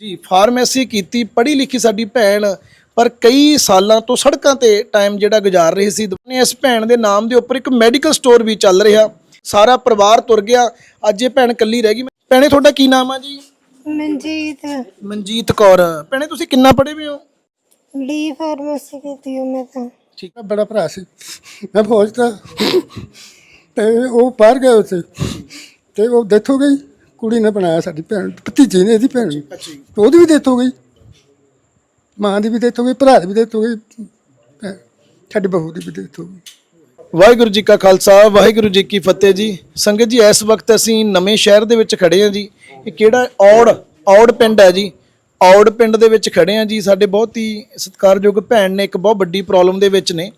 ਜੀ ਫਾਰਮੇਸੀ ਕੀਤੀ ਪੜ੍ਹੀ ਲਿਖੀ ਸਾਡੀ ਭੈਣ ਪਰ ਕਈ ਸਾਲਾਂ ਤੋਂ ਸੜਕਾਂ ਤੇ ਟਾਈਮ ਜਿਹੜਾ ਗੁਜ਼ਾਰ ਰਹੀ ਸੀ ਇਸ ਭੈਣ ਦੇ ਨਾਮ ਦੇ ਉੱਪਰ ਇੱਕ ਮੈਡੀਕਲ ਸਟੋਰ ਵੀ ਚੱਲ ਰਿਹਾ। ਸਾਰਾ ਪਰਿਵਾਰ ਤੁਰ ਗਿਆ। ਅੱਜ ਇਹ ਭੈਣ ਇਕੱਲੀ ਰਹਿ ਗਈ। ਭੈਣੇ ਤੁਹਾਡਾ ਕੀ ਨਾਮ ਆ ਜੀ? ਮਨਜੀਤ। ਮਨਜੀਤ ਕੌਰ। ਭੈਣੇ ਤੁਸੀਂ ਕਿੰਨਾ ਪੜ੍ਹੇ ਹੋਏ ਹੋ? ਡੀ ਫਾਰਮੇਸੀ ਕੀਤੀ ਹਾਂ ਮੈਂ ਤਾਂ। ਠੀਕ ਮੇਰਾ ਬੜਾ ਭਰਾ ਸੀ। ਮੈਂ ਫੌਜ ਦਾ। ਤੇ ਉਹ ਬਾਹਰ ਗਿਆ ਉੱਥੇ। ਤੇ ਉਹ ਡੈਥ ਹੋ ਗਈ। ਕੁੜੀ ਨੇ ਬਣਾਇਆ ਸਾਡੀ ਭੈਣ ਭਤੀਜੀ ਨੇ ਇਹਦੀ ਭੈਣ ਨੂੰ। ਤੇ ਉਹਦੀ ਵੀ ਡੈਥ ਹੋ ਗਈ। ਮਾਂ ਦੀ ਵੀ ਡੈਥ ਹੋ ਗਈ ਭਰਾ ਦੀ ਵੀ ਡੈਥ ਹੋ ਗਈ ਭੈਣ- ਸਾਡੀ ਬਹੂ ਦੀ ਵੀ ਡੈਥ ਹੋ ਗਈ। ਵਾਹਿਗੁਰੂ ਜੀ ਕਾ ਖਾਲਸਾ ਵਾਹਿਗੁਰੂ ਜੀ ਕੀ ਫਤਿਹ ਜੀ। ਸੰਗਤ ਜੀ ਇਸ ਵਕਤ ਅਸੀਂ ਨਵੇਂ ਸ਼ਹਿਰ ਦੇ ਵਿੱਚ ਖੜੇ ਹਾਂ ਜੀ। ਇਹ ਕਿਹੜਾ ਔੜ ਔੜ ਪਿੰਡ ਹੈ ਜੀ? ਔੜ ਪਿੰਡ ਦੇ ਵਿੱਚ ਖੜੇ ਹਾਂ ਜੀ। ਸਾਡੇ ਬਹੁਤ ਹੀ ਸਤਿਕਾਰਯੋਗ ਭੈਣ ਨੇ ਇੱਕ ਬਹੁਤ ਵੱਡੀ ਪ੍ਰੋਬਲਮ ਦੇ ਵਿੱਚ ਨੇ।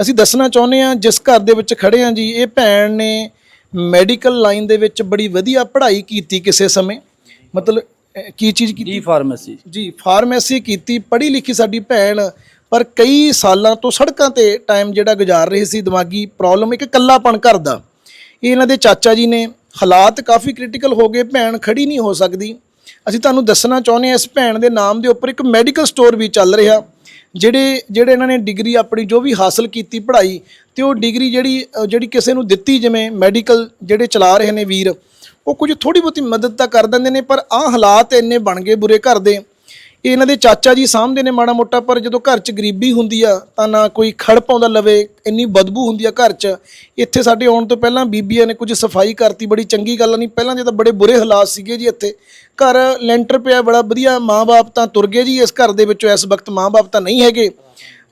ਅਸੀਂ ਦੱਸਣਾ ਚਾਹੁੰਦੇ ਹਾਂ ਜਿਸ ਘਰ ਦੇ ਵਿੱਚ ਖੜੇ ਹਾਂ ਜੀ ਇਹ ਭੈਣ ਨੇ ਮੈਡੀਕਲ ਲਾਈਨ ਦੇ ਵਿੱਚ ਬੜੀ ਵਧੀਆ ਪੜ੍ਹਾਈ ਕੀਤੀ ਕਿਸੇ ਸਮੇਂ। ਮਤਲਬ ਅਹ, ਕੀ ਚੀਜ਼ ਕੀਤੀ? D pharmacy. ਜੀ ਫਾਰਮੇਸੀ ਕੀਤੀ ਪੜ੍ਹੀ ਲਿਖੀ ਸਾਡੀ ਭੈਣ ਪਰ ਕਈ ਸਾਲਾਂ ਤੋਂ ਸੜਕਾਂ ਤੇ ਟਾਈਮ ਜਿਹੜਾ ਗੁਜ਼ਾਰ ਰਹੀ ਸੀ ਦਿਮਾਗੀ ਪ੍ਰੋਬਲਮ ਇੱਕ ਇਕੱਲਾਪਣ ਘਰ ਦਾ ਇਹ ਇਹਨਾਂ ਦੇ ਚਾਚਾ ਜੀ ਨੇ ਹਾਲਾਤ ਕਾਫੀ ਕ੍ਰਿਟੀਕਲ ਹੋ ਗਏ ਭੈਣ ਖੜੀ ਨਹੀਂ ਹੋ ਸਕਦੀ। ਅਸੀਂ ਤੁਹਾਨੂੰ ਦੱਸਣਾ ਚਾਹੁੰਦੇ ਹਾਂ ਇਸ ਭੈਣ ਦੇ ਨਾਮ ਦੇ ਉੱਪਰ ਇੱਕ ਮੈਡੀਕਲ ਸਟੋਰ ਵੀ ਚੱਲ ਰਿਹਾ। ਜਿਹੜੇ ਜਿਹੜੇ ਇਹਨਾਂ ਨੇ ਡਿਗਰੀ ਆਪਣੀ ਜੋ ਵੀ ਹਾਸਲ ਕੀਤੀ ਪੜ੍ਹਾਈ ਤੇ ਉਹ ਡਿਗਰੀ ਜਿਹੜੀ ਜਿਹੜੀ ਕਿਸੇ ਨੂੰ ਦਿੱਤੀ ਜਿਵੇਂ ਮੈਡੀਕਲ ਜਿਹੜੇ ਚਲਾ ਰਹੇ ਨੇ ਵੀਰ, ਉਹ ਕੁਝ ਥੋੜੀ ਬਹੁਤੀ ਮਦਦ ਤਾਂ ਕਰ ਦਿੰਦੇ ਨੇ, ਪਰ ਆਹ ਹਾਲਾਤ ਇੰਨੇ ਬਣ ਗਏ ਬੁਰੇ ਘਰ ਦੇ ਇਹ ਇਹਨਾਂ ਦੇ ਚਾਚਾ ਜੀ ਸਾਹਮਣੇ ਨੇ ਮਾੜਾ ਮੋਟਾ, ਪਰ ਜਦੋਂ ਘਰ 'ਚ ਗਰੀਬੀ ਹੁੰਦੀ ਆ, ਤਾਂ ਨਾ ਕੋਈ ਖੜ ਪਾਉਂਦਾ ਲਵੇ, ਇੰਨੀ ਬਦਬੂ ਹੁੰਦੀ ਆ ਘਰ 'ਚ। ਇੱਥੇ ਸਾਡੇ ਆਉਣ ਤੋਂ ਪਹਿਲਾਂ ਬੀਬੀਆਂ ਨੇ ਕੁਝ ਸਫ਼ਾਈ ਕਰਤੀ, ਬੜੀ ਚੰਗੀ ਗੱਲ ਨਹੀਂ ਪਹਿਲਾਂ ਜੇ ਤਾਂ ਬੜੇ ਬੁਰੇ ਹਾਲਾਤ ਸੀਗੇ ਜੀ ਇੱਥੇ। ਘਰ ਲੈਂਟਰ ਪਿਆ, ਬੜਾ ਵਧੀਆ ਮਾਂ-ਬਾਪ ਤਾਂ ਤੁਰ ਗਏ ਜੀ, ਇਸ ਘਰ ਦੇ ਵਿੱਚੋਂ ਇਸ ਵਕਤ ਮਾਂ-ਬਾਪ ਤਾਂ ਨਹੀਂ ਹੈਗੇ।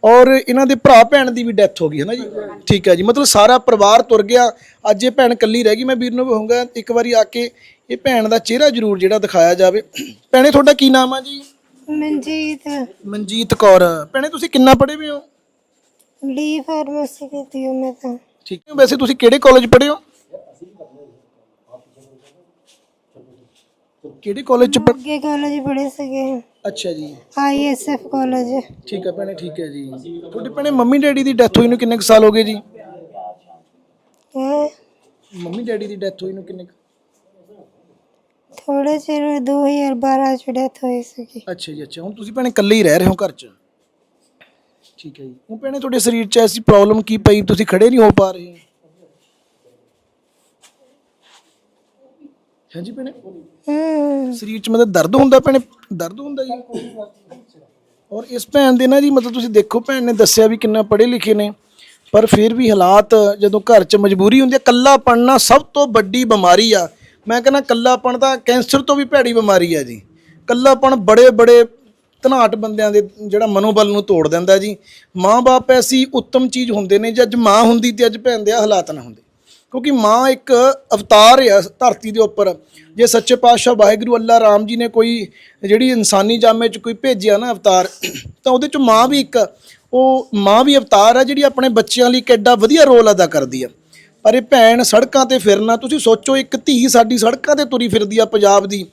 ਔਰ ਇਹਨਾਂ ਦੇ ਭਰਾ ਭੈਣ ਦੀ ਵੀ ਡੈਥ ਹੋ ਗਈ ਹੈ ਨਾ ਜੀ? ਠੀਕ ਹੈ ਜੀ, ਮਤਲਬ ਸਾਰਾ ਪਰਿਵਾਰ ਤੁਰ ਗਿਆ। ਅੱਜ ਇਹ ਭੈਣ ਇਕੱਲੀ ਰਹਿ ਗਈ, ਮੈਂ ਵੀਰ ਨੂੰ ਕਹੂੰਗਾ, ਇੱਕ ਵਾਰੀ ਆ ਕੇ ਇਹ ਭੈਣ ਦਾ ਚਿਹਰਾ ਜ਼ਰੂਰ ਜਿਹੜਾ ਦਿਖਾਇਆ ਜਾਵੇ। ਭੈਣੇ, ਤੁਹਾਡਾ ਕੀ ਨਾਮ ਆ ਜੀ? ਮਨਜੀਤ। ਮਨਜੀਤ ਕੌਰ ਭੈਣੇ ਤੁਸੀਂ ਕਿੰਨਾ ਪੜ੍ਹੇ ਹੋ? ਡੀ ਫਾਰਮੇਸੀ ਕੀਤੀ ਹਾਂ ਮੈਂ ਤਾਂ। ਠੀਕ ਹੈ ਵੈਸੇ ਤੁਸੀਂ ਕਿਹੜੇ ਕਾਲਜ ਪੜ੍ਹੇ ਹੋ? ਕਿਹੜੇ ਕਾਲਜ ਚ ਪੜ੍ਹ- ਅੱਗੇ ਕਾਲਜ ਪੜ੍ਹੇ ਸੀਗੇ। ਅੱਛਾ ਜੀ। ਆਈਐਸਐਫ ਕਾਲਜ ਠੀਕ ਹੈ ਭੈਣੇ ਠੀਕ ਹੈ ਜੀ। ਤੁਹਾਡੇ ਭੈਣੇ ਮੰਮੀ ਡੈਡੀ ਦੀ ਡੈਥ ਹੋਈ ਨੂੰ ਕਿੰਨੇ ਕੁ ਸਾਲ ਹੋ ਗਏ ਜੀ? ਹੈ? ਮੰਮੀ ਡੈਡੀ ਦੀ ਡੈਥ ਹੋਈ ਨੂੰ ਕਿੰਨੇ ਕੁ ਥੋੜੇ ਚਿਰ 2012 ਚ ਡੈਥ ਹੋਈ ਸੀਗੀ। ਅੱਛਾ ਜੀ ਅੱਛਾ। ਹੁਣ ਤੁਸੀਂ ਭੈਣੇ ਇਕੱਲੇ ਹੀ ਰਹਿ ਰਹੇ ਹੋ ਘਰ 'ਚ? ਠੀਕ ਹੈ ਜੀ। ਉਹ ਭੈਣੇ ਤੁਹਾਡੇ ਸਰੀਰ 'ਚ ਐਸੀ ਪ੍ਰੋਬਲਮ ਕੀ ਪਈ? ਤੁਸੀਂ ਖੜੇ ਨਹੀਂ ਹੋ ਪਾ ਰਹੇ। ਹਾਂਜੀ ਭੈਣੇ? ਹੂੰ। ਸਰੀਰ 'ਚ ਮਤਲਬ ਦਰਦ ਹੁੰਦਾ ਭੈਣੇ? ਦਰਦ ਹੁੰਦਾ ਜੀ? ਔਰ ਇਸ ਭੈਣ ਦੇ ਨਾ ਜੀ ਮਤਲਬ ਤੁਸੀਂ ਦੇਖੋ ਭੈਣ ਨੇ ਦੱਸਿਆ ਵੀ ਕਿੰਨਾ ਪੜ੍ਹੇ ਲਿਖੇ ਨੇ। ਪਰ ਫਿਰ ਵੀ ਹਾਲਾਤ ਜਦੋਂ ਘਰ 'ਚ ਮਜਬੂਰੀ ਹੁੰਦੀ ਹੈ ਕੱਲਾਪਣ ਨਾ ਸਭ ਤੋਂ ਵੱਡੀ ਬਿਮਾਰੀ ਆ। ਮੈਂ ਕਹਿੰਦਾ ਕੱਲਾਪਣ ਤਾਂ ਕੈਂਸਰ ਤੋਂ ਵੀ ਭੈੜੀ ਬਿਮਾਰੀ ਆ ਜੀ। ਕੱਲਾਪਣ ਬੜੇ ਬੜੇ ਧਨਾਟ ਬੰਦਿਆਂ ਦੇ ਜਿਹੜਾ ਮਨੋਬਲ ਨੂੰ ਤੋੜ ਦਿੰਦਾ ਜੀ। ਮਾਂ-ਬਾਪ ਐਸੀ ਉੱਤਮ ਚੀਜ਼ ਹੁੰਦੇ ਨੇ ਜੇ ਅੱਜ ਮਾਂ ਹੁੰਦੀ ਤੇ ਅੱਜ ਭੈਣ ਦੇ ਆਹ ਹਾਲਾਤ ਨਾ ਹੁੰਦੇ। ਕਿਉਂਕਿ ਮਾਂ ਇੱਕ ਅਵਤਾਰ ਆ ਧਰਤੀ ਦੇ ਉੱਪਰ। ਜੇ ਸੱਚੇ ਪਾਤਸ਼ਾਹ ਵਾਹਿਗੁਰੂ ਅੱਲਾ ਰਾਮ ਜੀ ਨੇ ਕੋਈ ਜਿਹੜੀ ਇਨਸਾਨੀ ਜਾਮੇ ਚ ਕੋਈ ਭੇਜਿਆ ਨਾ ਅਵਤਾਰ, ਤਾਂ ਉਹਦੇ ਚ ਮਾਂ ਵੀ ਇੱਕ, ਉਹ ਮਾਂ ਵੀ ਅਵਤਾਰ ਹੈ ਜਿਹੜੀ ਆਪਣੇ ਬੱਚਿਆਂ ਲਈ ਕਿੱਡਾ ਵਧੀਆ ਰੋਲ ਅਦਾ ਕਰਦੀ ਆ। ਪਰ ਇਹ ਭੈਣ ਸੜਕਾਂ ਤੇ ਫਿਰਨਾ ਤੁਸੀਂ ਸੋਚੋ ਇੱਕ ਧੀ ਸਾਡੀ ਸੜਕਾਂ ਤੇ ਤੁਰੀ ਫਿਰਦੀ ਆ ਪੰਜਾਬ ਦੀ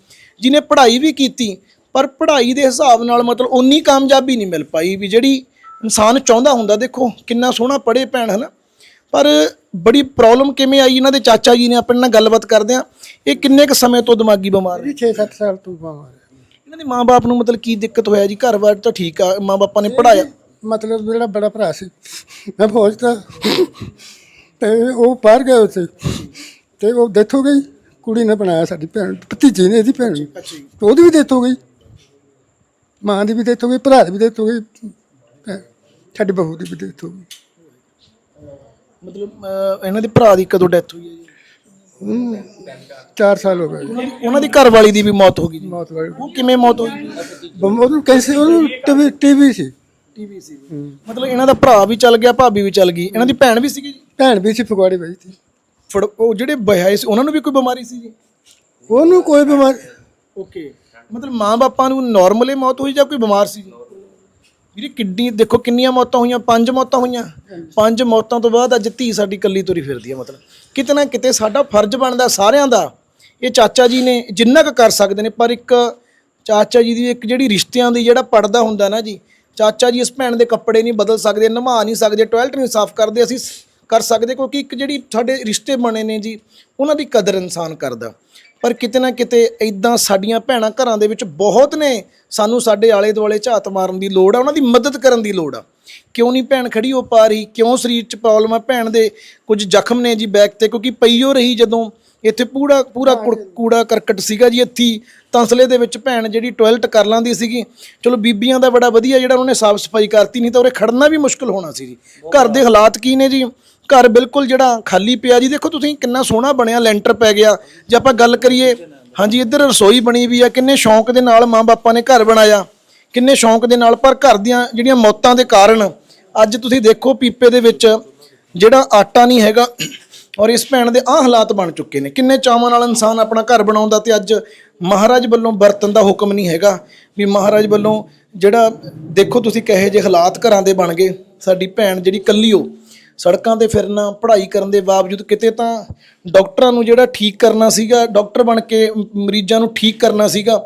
ਜਿਹਨੇ ਪੜ੍ਹਾਈ ਵੀ ਕੀਤੀ ਪਰ ਪੜ੍ਹਾਈ ਦੇ ਹਿਸਾਬ ਨਾਲ ਮਤਲਬ ਉਨੀ ਕਾਮਯਾਬੀ ਨਹੀਂ ਮਿਲ ਪਾਈ ਵੀ ਜਿਹੜੀ ਇਨਸਾਨ ਚਾਹੁੰਦਾ ਹੁੰਦਾ ਦੇਖੋ ਕਿੰਨਾ ਸੋਹਣਾ ਪੜ੍ਹੇ ਭੈਣ ਹਨਾ? ਪਰ ਬੜੀ ਪ੍ਰੋਬਲਮ ਕਿਵੇਂ ਆਈ ਇਹਨਾਂ ਦੇ ਚਾਚਾ ਜੀ ਨੇ ਆਪਣੇ ਨਾਲ ਗੱਲਬਾਤ ਕਰਦੇ ਆ ਇਹ ਕਿੰਨੇ ਕੁ ਸਮੇਂ ਤੋਂ ਦਿਮਾਗੀ ਬਿਮਾਰ ਨੇ? ਇਹ 6-7 ਸਾਲ ਤੋਂ ਬਿਮਾਰ ਹੈ ਇਹਨਾਂ ਦੇ ਮਾਪੇ ਨੂੰ ਮਤਲਬ ਕੀ ਦਿੱਕਤ ਹੋਇਆ ਜੀ? ਘਰ-ਬਾਰ ਤਾਂ ਠੀਕ ਆ ਮਾਪੇ ਨੇ ਪੜਾਇਆ ਮਤਲਬ ਮੇਰਾ ਬੜਾ ਭਰਾ ਸੀ। ਮੈਂ ਫੌਜ ਦਾ। ਤੇ ਉਹ ਬਾਹਰ ਗਿਆ ਉੱਥੇ। ਤੇ ਉਹ ਡੈਥ ਹੋ ਗਈ। ਕੁੜੀ ਨੇ ਬਣਾਇਆ ਸਾਡੀ ਭੈਣ ਭਤੀਜੀ ਨੇ ਇਹਦੀ ਭੈਣ। ਨੂੰ। ਤੇ ਉਹਦੀ ਵੀ ਡੈਥ ਹੋ ਗਈ। ਮਾਂ ਦੀ ਵੀ ਡੈਥ ਹੋ ਗਈ ਭਰਾ ਦੀ ਵੀ ਡੈਥ ਹੋ ਗਈ ਸਾਡੀ ਬਹੂ ਦੀ ਵੀ ਡੈਥ ਹੋ ਗਈ। ਮਤਲਬ ਅਹ, ਇਹਨਾਂ ਦੇ ਭਰਾ ਦੀ ਕਦੋਂ ਡੈਥ ਹੋਈ ਹੈ ਜੀ? ਉਹਨੂੰ 4 ਸਾਲ ਹੋ ਗਏ। ਉਹਨਾਂ ਦੀ ਉਹਨਾਂ ਦੀ ਘਰ ਵਾਲੀ ਦੀ ਵੀ ਮੌਤ ਹੋ ਗਈ ਜੀ। ਮੌਤ ਵਾਲੀ। ਉਹ ਕਿਵੇਂ ਮੌਤ ਹੋਈ? ਬਮ- ਉਹਨੂੰ ਕੈਸੇ ਉਹਨੂੰ ਟੀਵੀ ਟੀਵੀ ਸੀ। ਟੀਵੀ ਸੀ। ਮਤਲਬ ਇਹਨਾਂ ਦਾ ਭਰਾ ਵੀ ਚੱਲ ਗਿਆ ਭਾਬੀ ਵੀ ਚੱਲ ਗਈ। ਇਹਨਾਂ ਦੀ ਭੈਣ ਵੀ ਸੀਗੀ ਜੀ? ਭੈਣ ਵੀ ਸੀ ਫਗਵਾੜੇ ਬਈ ਸੀ। ਫੜ- ਉਹ ਜਿਹੜੇ ਵਿਆਹੇ ਸੀ ਉਹਨਾਂ ਨੂੰ ਵੀ ਕੋਈ ਬਿਮਾਰੀ ਸੀ ਜੀ? ਉਹਨੂੰ ਕੋਈ ਬਿਮਾਰੀ ਓਕੇ। ਮਤਲਬ ਮਾਂ-ਬਾਪਾਂ ਨੂੰ ਨਾਰਮਲੀ ਮੌਤ ਹੋਈ ਜਾਂ ਕੋਈ ਬਿਮਾਰ ਸੀ? ਜੀ ਵੀਰੇ ਕਿੰਨੀ ਦੇਖੋ ਕਿੰਨੀਆਂ ਮੌਤਾਂ ਹੋਈਆਂ ਪੰਜ ਮੌਤਾਂ ਹੋਈਆਂ। ਪੰਜ ਮੌਤਾਂ ਤੋਂ ਬਾਅਦ ਅੱਜ ਧੀ ਸਾਡੀ ਕੱਲੀ ਤੁਰੀ ਫਿਰਦੀ ਹੈ ਮਤਲਬ। ਕਿਤੇ ਨਾ ਕਿਤੇ ਸਾਡਾ ਫਰਜ਼ ਬਣਦਾ ਸਾਰਿਆਂ ਦਾ ਇਹ ਚਾਚਾ ਜੀ ਨੇ ਜਿੰਨਾ ਕੁ ਕਰ ਸਕਦੇ ਨੇ ਪਰ ਇੱਕ ਚਾਚਾ ਜੀ ਦੀ ਇੱਕ ਜਿਹੜੀ ਰਿਸ਼ਤਿਆਂ ਦੀ ਜਿਹੜਾ ਪੜਦਾ ਹੁੰਦਾ ਨਾ ਜੀ ਚਾਚਾ ਜੀ ਇਸ ਭੈਣ ਦੇ ਕੱਪੜੇ ਨਹੀਂ ਬਦਲ ਸਕਦੇ ਨਮਾ ਨਹੀਂ ਸਕਦੇ ਟਾਇਲਟ ਨਹੀਂ ਸਾਫ਼ ਕਰਦੇ ਅਸੀਂ ਸ- ਕਰ ਸਕਦੇ ਕਿਉਂਕਿ ਇੱਕ ਜਿਹੜੀ ਸਾਡੇ ਰਿਸ਼ਤੇ ਬਣੇ ਨੇ ਜੀ ਉਹਨਾਂ ਦੀ ਕਦਰ ਇਨਸਾਨ ਕਰਦਾ। ਪਰ ਕਿਤੇ ਨਾ ਕਿਤੇ ਇਦਾਂ ਸਾਡੀਆਂ ਭੈਣਾਂ ਘਰਾਂ ਦੇ ਵਿੱਚ ਬਹੁਤ ਨੇ ਸਾਨੂੰ ਸਾਡੇ ਆਲੇ ਦੁਆਲੇ ਝਾਤ ਮਾਰਨ ਦੀ ਲੋੜ ਆ ਉਹਨਾਂ ਦੀ ਮਦਦ ਕਰਨ ਦੀ ਲੋੜ ਆ। ਕਿਉਂ ਨਹੀਂ ਭੈਣ ਖੜੀ ਹੋ ਪਾ ਰਹੀ ਕਿਉਂ ਸਰੀਰ 'ਚ ਪ੍ਰੋਬਲਮ ਆ ਭੈਣ ਦੇ? ਕੁਝ ਜ਼ਖਮ ਨੇ ਜੀ ਬੈਕ ਤੇ ਕਿਉਂਕਿ ਪਈਓ ਰਹੀ ਜਦੋਂ ਇੱਥੇ ਪੂਰਾ ਪੂਰਾ ਕੁੜ- ਕੂੜਾ ਕਰਕਟ ਸੀਗਾ ਜੀ ਇੱਥੇ ਤੰਸਲੇ ਦੇ ਵਿੱਚ ਭੈਣ ਜਿਹੜੀ ਟਾਇਲਟ ਕਰ ਲਾਂਦੀ ਸੀਗੀ ਚਲੋ ਬੀਬੀਆਂ ਦਾ ਬੜਾ ਵਧੀਆ ਜਿਹੜਾ ਉਹਨੇ ਸਾਫ਼ ਸਫ਼ਾਈ ਕਰਤੀ ਨਹੀਂ ਤਾਂ ਉਰੇ ਖੜਨਾ ਵੀ ਮੁਸ਼ਕਲ ਹੋਣਾ ਸੀ ਜੀ। ਘਰ ਦੇ ਹਾਲਾਤ ਕੀ ਨੇ ਜੀ? ਘਰ ਬਿਲਕੁਲ ਜਿਹੜਾ ਖਾਲੀ ਪਿਆ ਜੀ, ਦੇਖੋ ਤੁਸੀਂ ਕਿੰਨਾ ਸੋਹਣਾ ਬਣਿਆ, ਲੈਂਟਰ ਪੈ ਗਿਆ। ਜੇ ਆਪਾਂ ਗੱਲ ਕਰੀਏ, ਹਾਂਜੀ, ਇੱਧਰ ਰਸੋਈ ਬਣੀ ਵੀ ਆ, ਕਿੰਨੇ ਸ਼ੌਂਕ ਦੇ ਨਾਲ ਮਾਂ-ਬਾਪਾਂ ਨੇ ਘਰ ਬਣਾਇਆ। ਕਿੰਨੇ ਸ਼ੌਂਕ ਦੇ ਨਾਲ, ਪਰ ਘਰ ਦੀਆਂ ਜਿਹੜੀਆਂ ਮੌਤਾਂ ਦੇ ਕਾਰਨ, ਅੱਜ ਤੁਸੀਂ ਦੇਖੋ ਪੀਪੇ ਦੇ ਵਿੱਚ ਜਿਹੜਾ ਆਟਾ ਨਹੀਂ ਹੈਗਾ, ਔਰ ਇਸ ਭੈਣ ਦੇ ਆਹ ਹਾਲਾਤ ਬਣ ਚੁੱਕੇ ਨੇ। ਕਿੰਨੇ ਚਾਵਾਂ ਨਾਲ ਇਨਸਾਨ ਆਪਣਾ ਘਰ ਬਣਾਉਂਦਾ ਤੇ ਅੱਜ ਮਹਾਰਾਜ ਵੱਲੋਂ ਬਰਤਨ ਦਾ ਹੁਕਮ ਨਹੀਂ ਹੈਗਾ, ਵੀ ਮਹਾਰਾਜ ਵੱਲੋਂ ਜਿਹੜਾ, ਦੇਖੋ ਤੁਸੀਂ ਕਹੇ ਜੇ ਹਾਲਾਤ ਘਰਾਂ ਦੇ ਬਣ ਗਏ, ਸਾਡੀ ਭੈਣ ਜਿਹੜੀ ਕੱਲੀ ਹੋ ਸੜਕਾਂ ਤੇ ਫਿਰਨਾ ਪੜ੍ਹਾਈ ਕਰਨ ਦੇ ਬਾਵਜੂਦ ਕਿਤੇ ਤਾਂ ਡਾਕਟਰਾਂ ਨੂੰ ਜਿਹੜਾ ਠੀਕ ਕਰਨਾ ਸੀਗਾ ਡਾਕਟਰ ਬਣ ਕੇ ਮਰੀਜ਼ਾਂ ਨੂੰ ਠੀਕ ਕਰਨਾ ਸੀਗਾ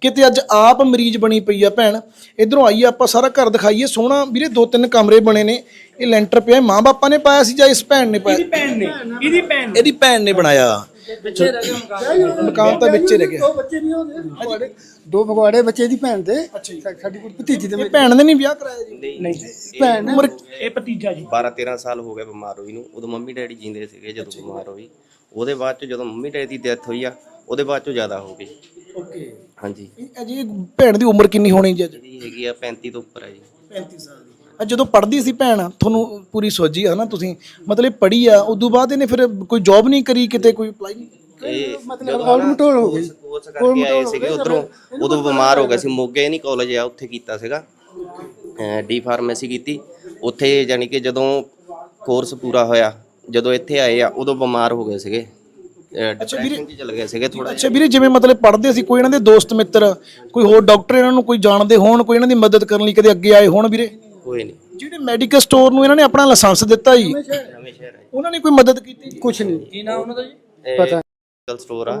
ਕਿਤੇ ਅੱਜ ਆਪ ਮਰੀਜ਼ ਬਣੀ ਪਈ ਆ ਭੈਣ। ਇਧਰੋਂ ਆਈਏ ਆਪਾਂ ਸਾਰਾ ਘਰ ਦਿਖਾਈਏ ਸੋਹਣਾ ਵੀਰੇ ਦੋ ਤਿੰਨ ਕਮਰੇ ਬਣੇ ਨੇ। ਇਹ ਲੈਂਟਰ ਪਿਆ ਮਾਂ ਬਾਪਾਂ ਨੇ ਪਾਇਆ ਸੀ ਜਾਂ ਇਸ ਭੈਣ ਨੇ ਪਾਇਆ? ਭੈਣ ਨੇ ਇਹਦੀ ਭੈਣ ਇਹਦੀ ਭੈਣ ਨੇ ਬਣਾਇਆ। ਮਕਾਨ ਤਾਂ ਵਿੱਚੇ ਰਹਿ ਗਿਆ ਦੋ ਬੱਚੇ ਨਹੀਂ ਉਹਦੇ। ਮਗਵਾੜੇ ਦੋ ਮਗਵਾੜੇ ਬੱਚੇ ਦੀ ਭੈਣ ਦੇ ਸਾਡੀ ਕੋਈ ਭਤੀਜੀ ਦੇ ਇਹ ਭੈਣ ਨੇ ਨਹੀਂ ਵਿਆਹ ਕਰਾਇਆ ਜੀ? ਨਹੀਂ ਭੈਣ ਉਮਰ ਇਹ ਭਤੀਜਾ ਜੀ। 12 13 ਸਾਲ ਹੋ ਗਏ ਬਿਮਾਰ ਹੋਈ ਨੂੰ। ਉਦੋਂ ਮੰਮੀ ਡੈਡੀ ਜਿੰਦੇ ਸੀਗੇ ਜਦੋਂ ਬਿਮਾਰ ਹੋਈ। ਉਹਦੇ ਬਾਅਦ ਚ ਜਦੋਂ ਮੰਮੀ ਡੈਡੀ ਦੀ ਡੈਥ ਹੋਈ ਆ ਉਹਦੇ ਬਾਅਦ ਚ ਜ਼ਿਆਦਾ ਹੋ ਗਈ। ਓਕੇ। ਹਾਂਜੀ। ਅਜੀ ਭੈਣ ਦੀ ਉਮਰ ਕਿੰਨੀ ਹੋਣੀ ਜੀ ਹੈਗੀ ਆ 35 ਤੋਂ ਉੱਪਰ ਹੈ ਜੀ। 35 ਸਾਲ ਜਦੋਂ ਪੜ੍ਹਦੀ ਸੀ ਭੈਣ ਤੁਹਾਨੂੰ ਪੂਰੀ ਸੋਝੀ ਆ ਨਾ ਤੁਸੀਂ ਮਤਲਬ ਪੜ੍ਹੀ ਆ ਉਦੋਂ ਬਾਅਦ ਇਹਨੇ ਫਿਰ ਕੋਈ ਜੌਬ ਨਹੀਂ ਕਰੀ ਕਿਤੇ ਕੋਈ ਅਪਲਾਈ ਨਹੀਂ ਇਹ ਮਤਲਬ ਆਲਮਟੋਲ ਹੋ ਗਈ। ਕੋਰਸ ਕਰਕੇ ਆਏ ਸੀਗੇ ਉਧਰੋਂ ਉਦੋਂ ਬਿਮਾਰ ਹੋ ਗਏ ਸੀ ਮੋਗੇ ਨਹੀਂ ਕਾਲਜ ਆ ਉੱਥੇ ਕੀਤਾ ਸੀਗਾ। ਡੀ ਫਾਰਮੇਸੀ ਕੀਤੀ। ਉੱਥੇ ਯਾਨੀ ਕਿ ਜਦੋਂ ਕੋਰਸ ਪੂਰਾ ਹੋਇਆ ਜਦੋਂ ਇੱਥੇ ਆਏ ਆ ਉਦੋਂ ਬਿਮਾਰ ਹੋ ਗਏ ਸੀਗੇ। ਡਿਪਰੈਸ਼ਨ ਚ ਚਲੇ ਗਏ ਸੀਗੇ ਥੋੜਾ ਅੱਛਾ ਵੀਰੇ ਜਿਵੇਂ ਮਤਲਬ ਪੜ੍ਹਦੇ ਸੀ ਕੋਈ ਇਹਨਾਂ ਦੇ ਦੋਸਤ ਮਿੱਤਰ ਕੋਈ ਹੋਰ ਡਾਕਟਰ ਇਹਨਾਂ ਨੂੰ ਕੋਈ ਜਾਣਦੇ ਹੋਣ ਕੋਈ ਇਹਨਾਂ ਦੀ ਮਦਦ ਕਰਨ ਲਈ ਕਦੇ ਅੱਗੇ ਆਏ ਹੋਣ ਵੀਰੇ? ਕੋਈ ਨਹੀਂ। ਜਿਹੜੇ ਮੈਡੀਕਲ ਸਟੋਰ ਨੂੰ ਇਹਨਾਂ ਨੇ ਆਪਣਾ ਲਾਇਸੈਂਸ ਦਿੱਤਾ ਜੀ। ਨਵੇਂ ਸ਼ਹਿਰ। ਹੈ ਉਹਨਾਂ ਨੇ ਕੋਈ ਮਦਦ ਕੀਤੀ ਜੀ? ਕੁਛ ਨਹੀਂ। ਕੀ ਨਾਮ ਉਹਨਾਂ ਦਾ ਜੀ? ਪਤਾ ਮੈਡੀਕਲ ਸਟੋਰ ਆ।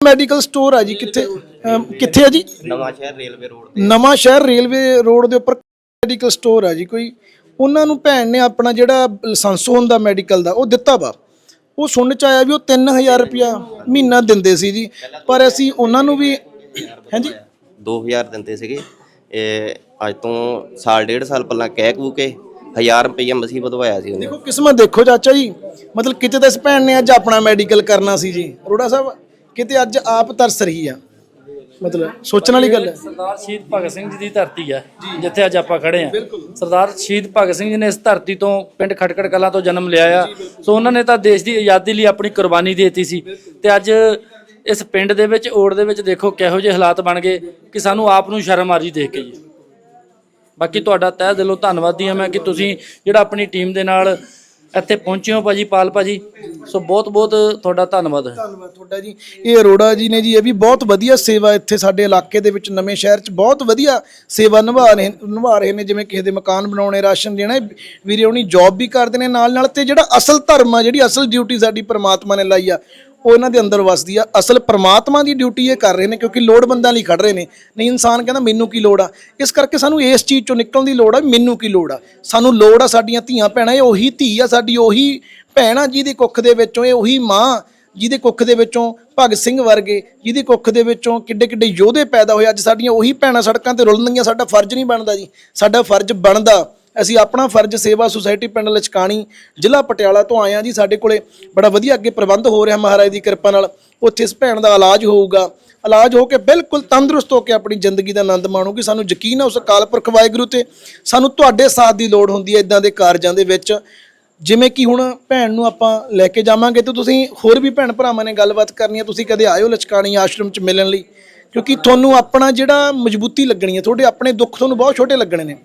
ਮੈਡੀਕਲ ਸਟੋਰ ਆ ਜੀ ਕਿੱਥੇ ਅਮ, ਕਿੱਥੇ ਆ ਜੀ? ਨਵਾਂ ਸ਼ਹਿਰ ਰੇਲਵੇ ਰੋਡ ਤੇ। ਨਵਾਂ ਸ਼ਹਿਰ ਰੇਲਵੇ ਰੋਡ ਦੇ ਉੱਪਰ ਮੈਡੀਕਲ ਸਟੋਰ ਆ ਜੀ ਕੋਈ। ਉਹਨਾਂ ਨੂੰ ਭੈਣ ਨੇ ਆਪਣਾ ਜਿਹੜਾ ਲਾਇਸੈਂਸ ਹੁੰਦਾ ਮੈਡੀਕਲ ਦਾ ਉਹ ਦਿੱਤਾ ਵਾ। ਉਹ ਸੁਣਨ ਚ ਆਇਆ ਵੀ ਉਹ 3000 ਰੁਪਿਆ ਮਹੀਨਾ ਦਿੰਦੇ ਸੀ ਜੀ। ਪਰ ਅਸੀਂ ਉਹਨਾਂ ਨੂੰ ਵੀ ਹਾਂਜੀ 2000 ਦਿੰਦੇ ਸੀਗੇ। ਇਹ ਅੱਜ ਤੋਂ ਸਾਲ ਡੇਢ ਸਾਲ ਪਹਿਲਾਂ ਕਹਿ ਕੂ ਕੇ 1000 ਰੁਪਏ ਮਸੀਂ ਵਧਵਾਇਆ ਸੀ ਉਹਨੇ। ਦੇਖੋ ਕਿਸਮਤ ਦੇਖੋ ਚਾਚਾ ਜੀ। ਮਤਲਬ ਕਿਤੇ ਤਾਂ ਇਸ ਭੈਣ ਨੇ ਅੱਜ ਆਪਣਾ ਮੈਡੀਕਲ ਕਰਨਾ ਸੀ ਜੀ। ਅਰੋੜਾ ਸਾਹਿਬ ਕਿਤੇ ਅੱਜ ਆਪ ਤਰਸ ਰਹੀ ਆ। ਮਤਲਬ ਸੋਚਣ ਵਾਲੀ ਗੱਲ ਹੈ। ਸਰਦਾਰ ਸ਼ਹੀਦ ਭਗਤ ਸਿੰਘ ਜੀ ਦੀ ਧਰਤੀ ਹੈ ਜਿੱਥੇ ਅੱਜ ਆਪਾਂ ਖੜੇ ਆ। ਸਰਦਾਰ ਸ਼ਹੀਦ ਭਗਤ ਸਿੰਘ ਜੀ ਨੇ ਇਸ ਧਰਤੀ ਤੋਂ ਪਿੰਡ ਖਟਕੜ ਕਲਾਂ ਤੋਂ ਜਨਮ ਲਿਆ ਆ। ਸੋ ਉਹਨਾਂ ਨੇ ਤਾਂ ਦੇਸ਼ ਦੀ ਆਜ਼ਾਦੀ ਲਈ ਆਪਣੀ ਕੁਰਬਾਨੀ ਦੇ ਦਿੱਤੀ ਸੀ। ਤੇ ਅੱਜ ਇਸ ਪਿੰਡ ਦੇ ਵਿੱਚ ਓੜ ਦੇ ਵਿੱਚ ਦੇਖੋ ਕਿਹੋ ਜਿਹੇ ਹਾਲਾਤ ਬਣ ਗਏ ਕਿ ਸਾਨੂੰ ਆਪ ਨੂੰ ਸ਼ਰਮ ਆ ਰਹੀ ਦੇਖ ਕੇ ਜੀ। ਬਾਕੀ ਤੁਹਾਡਾ ਤਹਿ ਦਿਲੋਂ ਧੰਨਵਾਦੀ ਹਾਂ ਮੈਂ ਕਿ ਤੁਸੀਂ ਜਿਹੜਾ ਆਪਣੀ ਟੀਮ ਦੇ ਨਾਲ ਇੱਥੇ ਪਹੁੰਚੇ ਹੋ ਭਾਜੀ, ਪਾਲ ਭਾਜੀ। ਸੋ ਬਹੁਤ ਬਹੁਤ ਤੁਹਾਡਾ ਧੰਨਵਾਦ। ਹੈ ਧੰਨਵਾਦ ਤੁਹਾਡਾ ਜੀ। ਇਹ ਅਰੋੜਾ ਜੀ ਨੇ ਜੀ, ਇਹ ਵੀ ਬਹੁਤ ਵਧੀਆ ਸੇਵਾ ਇੱਥੇ ਸਾਡੇ ਇਲਾਕੇ ਦੇ ਵਿੱਚ ਨਵੇਂ ਸ਼ਹਿਰ 'ਚ ਬਹੁਤ ਵਧੀਆ ਸੇਵਾ ਨਿਭਾ ਰਹੇ ਨਿਭਾ ਰਹੇ ਨੇ। ਜਿਵੇਂ ਕਿਸੇ ਦੇ ਮਕਾਨ ਬਣਾਉਣੇ, ਰਾਸ਼ਨ ਦੇਣਾ ਇਹ ਵੀਰੇ ਉਹਨੀ ਜੌਬ ਵੀ ਕਰਦੇ ਨੇ ਨਾਲ ਨਾਲ ਤੇ ਜਿਹੜਾ ਅਸਲ ਧਰਮ ਆ, ਜਿਹੜੀ ਅਸਲ ਡਿਊਟੀ ਸਾਡੀ ਪ੍ਰਮਾਤਮਾ ਨੇ ਲਾਈ ਆ ਉਹ ਇਹਨਾਂ ਦੇ ਅੰਦਰ ਵਸਦੀ ਆ। ਅਸਲ ਪ੍ਰਮਾਤਮਾ ਦੀ ਡਿਊਟੀ ਇਹ ਕਰ ਰਹੇ ਨੇ ਕਿਉਂਕਿ ਲੋੜਵੰਦਾਂ ਲਈ ਖੜ ਰਹੇ ਨੇ। ਨਹੀਂ, ਇਨਸਾਨ ਕਹਿੰਦਾ ਮੈਨੂੰ ਕੀ ਲੋੜ ਆ? ਇਸ ਕਰਕੇ ਸਾਨੂੰ ਇਸ ਚੀਜ਼ ਚੋਂ ਨਿਕਲਣ ਦੀ ਲੋੜ ਆ ਮੈਨੂੰ ਕੀ ਲੋੜ ਆ? ਸਾਨੂੰ ਲੋੜ ਆ ਸਾਡੀਆਂ ਧੀਆਂ ਭੈਣਾਂ, ਇਹ ਉਹੀ ਧੀ ਆ, ਸਾਡੀ ਉਹੀ ਭੈਣ ਆ ਜਿਹਦੀ ਕੁੱਖ ਦੇ ਵਿੱਚੋਂ, ਇਹ ਉਹੀ ਮਾਂ ਜਿਹਦੇ ਕੁੱਖ ਦੇ ਵਿੱਚੋਂ ਭਗਤ ਸਿੰਘ ਵਰਗੇ, ਜਿਹਦੀ ਕੁੱਖ ਦੇ ਵਿੱਚੋਂ ਕਿੱਡੇ ਕਿੱਡੇ ਯੋਧੇ ਪੈਦਾ ਹੋਏ। ਅੱਜ ਸਾਡੀਆਂ ਉਹੀ ਭੈਣਾਂ ਸੜਕਾਂ ਤੇ ਰੁਲਣਗੀਆਂ ਸਾਡਾ ਫਰਜ਼ ਨਹੀਂ ਬਣਦਾ ਜੀ। ਸਾਡਾ ਫਰਜ਼ ਬਣਦਾ ਅਸੀਂ ਆਪਣਾ ਫਰਜ਼ ਸੇਵਾ ਸੁਸਾਇਟੀ ਪਿੰਡ ਲਚਕਾਣੀ, ਜ਼ਿਲ੍ਹਾ ਪਟਿਆਲਾ ਤੋਂ ਆਏ ਹਾਂ ਜੀ, ਸਾਡੇ ਕੋਲੇ ਬੜਾ ਵਧੀਆ ਅੱਗੇ ਪ੍ਰਬੰਧ ਹੋ ਰਿਹਾ ਮਹਾਰਾਜ ਦੀ ਕਿਰਪਾ ਨਾਲ। ਉੱਥੇ ਇਸ ਭੈਣ ਦਾ ਇਲਾਜ ਹੋਊਗਾ। ਇਲਾਜ ਹੋ ਕੇ ਬਿਲਕੁਲ ਤੰਦਰੁਸਤ ਹੋ ਕੇ ਆਪਣੀ ਜ਼ਿੰਦਗੀ ਦਾ ਆਨੰਦ ਮਾਣੂਗੀ। ਸਾਨੂੰ ਯਕੀਨ ਹੈ ਉਸ ਅਕਾਲ ਪੁਰਖ ਵਾਹਿਗੁਰੂ ਤੇ ਸਾਨੂੰ ਤੁਹਾਡੇ ਸਾਥ ਦੀ ਲੋੜ ਹੁੰਦੀ ਹੈ ਇਦਾਂ ਦੇ ਕਾਰਜਾਂ ਦੇ ਵਿੱਚ। ਜਿਵੇਂ ਕਿ ਹੁਣ ਭੈਣ ਨੂੰ ਆਪਾਂ ਲੈ ਕੇ ਜਾਵਾਂਗੇ ਤੇ ਤੁਸੀਂ ਹੋਰ ਵੀ ਭੈਣ ਭਰਾਵਾਂ ਨੇ ਗੱਲਬਾਤ ਕਰਨੀ ਹੈ। ਤੁਸੀਂ ਕਦੇ ਆਇਓ ਲਚਕਾਣੀ ਆਸ਼ਰਮ 'ਚ ਮਿਲਣ ਲਈ। ਕਿਉਂਕਿ ਤੁਹਾਨੂੰ ਆਪਣਾ ਜਿਹੜਾ ਮਜ਼ਬੂਤੀ ਲੱਗਣੀ ਹੈ, ਤੁਹਾਡੇ ਆਪਣੇ ਦੁੱਖ ਤੁਹਾਨੂੰ ਬਹੁਤ ਛੋਟੇ ਲੱਗਣੇ ਨੇ।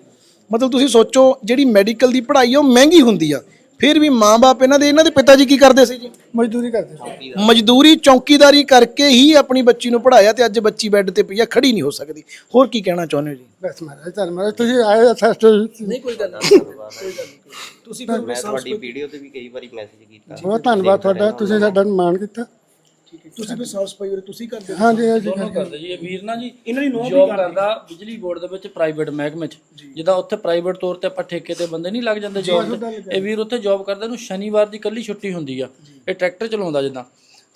ਮਤਲਬ ਤੁਸੀਂ ਸੋਚੋ ਜਿਹੜੀ ਮੈਡੀਕਲ ਦੀ ਪੜ੍ਹਾਈ ਆ ਉਹ ਮਹਿੰਗੀ ਹੁੰਦੀ ਆ। ਫਿਰ ਵੀ ਮਾਂ-ਬਾਪ ਇਹਨਾਂ ਦੇ ਇਹਨਾਂ ਦੇ ਪਿਤਾ ਜੀ ਕੀ ਕਰਦੇ ਸੀ ਜੀ? ਮਜ਼ਦੂਰੀ ਕਰਦੇ ਸੀ। ਮਜ਼ਦੂਰੀ ਚੌਕੀਦਾਰੀ ਕਰਕੇ ਹੀ ਆਪਣੀ ਬੱਚੀ ਨੂੰ ਪੜਾਇਆ ਤੇ ਅੱਜ ਬੱਚੀ ਬੈੱਡ ਤੇ ਪਈ ਆ ਖੜੀ ਨਹੀਂ ਹੋ ਸਕਦੀ। ਹੋਰ ਕੀ ਕਹਿਣਾ ਚਾਹੁੰਦੇ ਹੋ ਜੀ? ਬਸ ਮਹਾਰਾਜ ਧੰਨ ਮਹਾਰਾਜ ਤੁਸੀਂ ਆਏ ਅਸੈਸਟ ਨਹੀਂ ਕੋਈ ਗੱਲ ਤੁਸੀਂ ਮੈਂ ਤੁਹਾਡੀ ਵੀਡੀਓ ਤੇ ਵੀ ਕਈ ਵਾਰੀ ਮੈਸੇਜ ਕੀਤਾ। ਬਹੁਤ ਧੰਨਵਾਦ ਤੁਹਾਡਾ ਤੁਸੀਂ ਸਾਡਾ ਮਾਣ ਕੀਤਾ। ਤੁਸੀਂ ਵੀ ਸਾਫ਼ ਸਫ਼ਾਈ ਉਰੇ ਤੁਸੀਂ ਕਰਦੇ ਹੋ? ਹਾਂਜੀ ਹਾਂਜੀ ਕਰਦੇ ਜੀ ਇਹ ਵੀਰ ਨਾ ਜੀ ਇਹਨਾਂ ਦੀ ਜੋਬ ਕਰਦਾ ਬਿਜਲੀ ਬੋਰਡ ਦੇ ਵਿੱਚ ਪ੍ਰਾਈਵੇਟ ਮਹਿਕਮੇ 'ਚ। ਜਿੱਦਾਂ ਉੱਥੇ ਪ੍ਰਾਈਵੇਟ ਤੌਰ ਤੇ ਆਪਾਂ ਠੇਕੇ ਤੇ ਬੰਦੇ ਨਹੀਂ ਲੱਗ ਜਾਂਦੇ ਜੋਬ ਤੇ। ਇਹ ਵੀਰ ਉੱਥੇ ਜੋਬ ਕਰਦਾ ਨੂੰ ਸ਼ਨੀਵਾਰ ਦੀ ਕੱਲੀ ਛੁੱਟੀ ਹੁੰਦੀ ਆ। ਇਹ ਟਰੈਕਟਰ ਚਲਾਉਂਦਾ ਜਿੱਦਾਂ।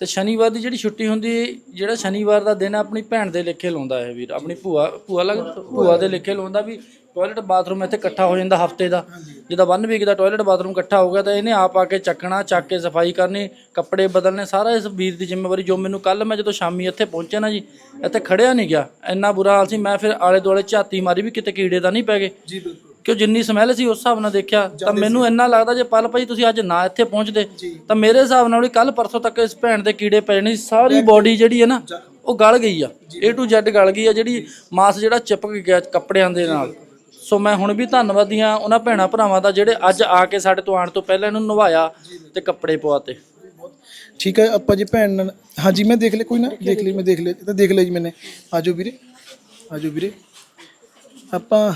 ਤੇ ਸ਼ਨੀਵਾਰ ਦੀ ਜਿਹੜੀ ਛੁੱਟੀ ਹੁੰਦੀ ਜਿਹੜਾ ਸ਼ਨੀਵਾਰ ਦਾ ਦਿਨ ਆ, ਆਪਣੀ ਭੈਣ ਦੇ ਲੇਖੇ ਲਾਉਂਦਾ ਹੈ ਵੀਰ ਆਪਣੀ ਭੂਆ ਭੂਆ ਲੱਗ ਭੂਆ ਦੇ ਲੇਖੇ ਲਾਉਂਦਾ ਵੀ ਟਾਇਲਟ ਬਾਥਰੂਮ ਇੱਥੇ ਇਕੱਠਾ ਹੋ ਜਾਂਦਾ ਹਫ਼ਤੇ ਦਾ। ਜਿੱਦਾਂ ਵਨ ਵੀਕ ਦਾ ਟਾਇਲਟ ਬਾਥਰੂਮ ਇਕੱਠਾ ਹੋ ਗਿਆ ਤਾਂ ਇਹਨੇ ਆਪ ਆ ਕੇ ਚੱਕਣਾ ਚੱਕ ਕੇ ਸਫ਼ਾਈ ਕਰਨੀ ਕੱਪੜੇ ਬਦਲਨੇ ਸਾਰਾ ਇਸ ਵੀਰ ਦੀ ਜ਼ਿੰਮੇਵਾਰੀ ਜੋ ਮੈਨੂੰ ਕੱਲ ਮੈਂ ਜਦੋਂ ਸ਼ਾਮੀ ਇੱਥੇ ਪਹੁੰਚਿਆ ਨਾ ਜੀ ਇੱਥੇ ਖੜਿਆ ਨਹੀਂ ਗਿਆ। ਇੰਨਾ ਬੁਰਾ ਹਾਲ ਸੀ ਮੈਂ ਫਿਰ ਆਲੇ ਦੁਆਲੇ ਝਾਤੀ ਮਾਰੀ ਵੀ ਕਿਤੇ ਕੀੜੇ ਤਾਂ ਨਹੀਂ ਪੈ ਗਏ। ਜੀ ਬਿਲਕੁਲ। ਕਿਉਂ ਜਿੰਨੀ ਸਮੈਲ ਸੀ ਉਸ ਹਿਸਾਬ ਨਾਲ ਦੇਖਿਆ। ਤਾਂ ਮੈਨੂੰ ਇੰਨਾ ਲੱਗਦਾ ਜੇ ਪਲ ਭਾਈ ਤੁਸੀਂ ਅੱਜ ਨਾ ਇੱਥੇ ਪਹੁੰਚਦੇ ਤਾਂ ਮੇਰੇ ਹਿਸਾਬ ਨਾਲ ਕੱਲ ਪਰਸੋਂ ਤੱਕ ਇਸ ਭੈਣ ਦੇ ਕੀੜੇ ਪੈ ਜਾਣੇ। ਸਾਰੀ ਬਾਡੀ ਜਿਹੜੀ ਹੈ ਨਾ ਉਹ ਗਲ ਗਈ ਆ। A to Z ਗਲ ਗਈ ਆ ਜਿਹੜੀ ਮਾਸ ਜਿਹੜਾ ਚਿਪਕ ਗਿਆ ਕੱਪੜਿਆਂ ਦੇ ਨਾਲ। ਸੋ ਮੈਂ ਹੁਣ ਵੀ ਧੰਨਵਾਦੀ ਆ ਉਹਨਾਂ ਭੈਣਾਂ ਭਰਾਵਾਂ ਦਾ ਜਿਹੜੇ ਅੱਜ ਆ ਕੇ ਸਾਡੇ ਤੋਂ ਆਉਣ ਤੋਂ ਪਹਿਲਾਂ ਇਹਨੂੰ ਨਵਾਇਆ ਤੇ ਕੱਪੜੇ ਪਵਾਤੇ ਠੀਕ ਹੈ ਆਪਾਂ ਜੀ ਭੈਣ ਨਾਲ ਹਾਂਜੀ ਮੈਂ ਦੇਖ ਲਿਆ ਕੋਈ ਨਾ ਦੇਖ ਲਈ ਮੈਂ ਦੇਖ ਲਿਆ ਤਾਂ ਦੇਖ ਲਿਆ ਜੀ ਮੈਨੇ। ਆਜੋ ਵੀਰੇ ਆਜੋ ਵੀਰੇ। ਆਪਾਂ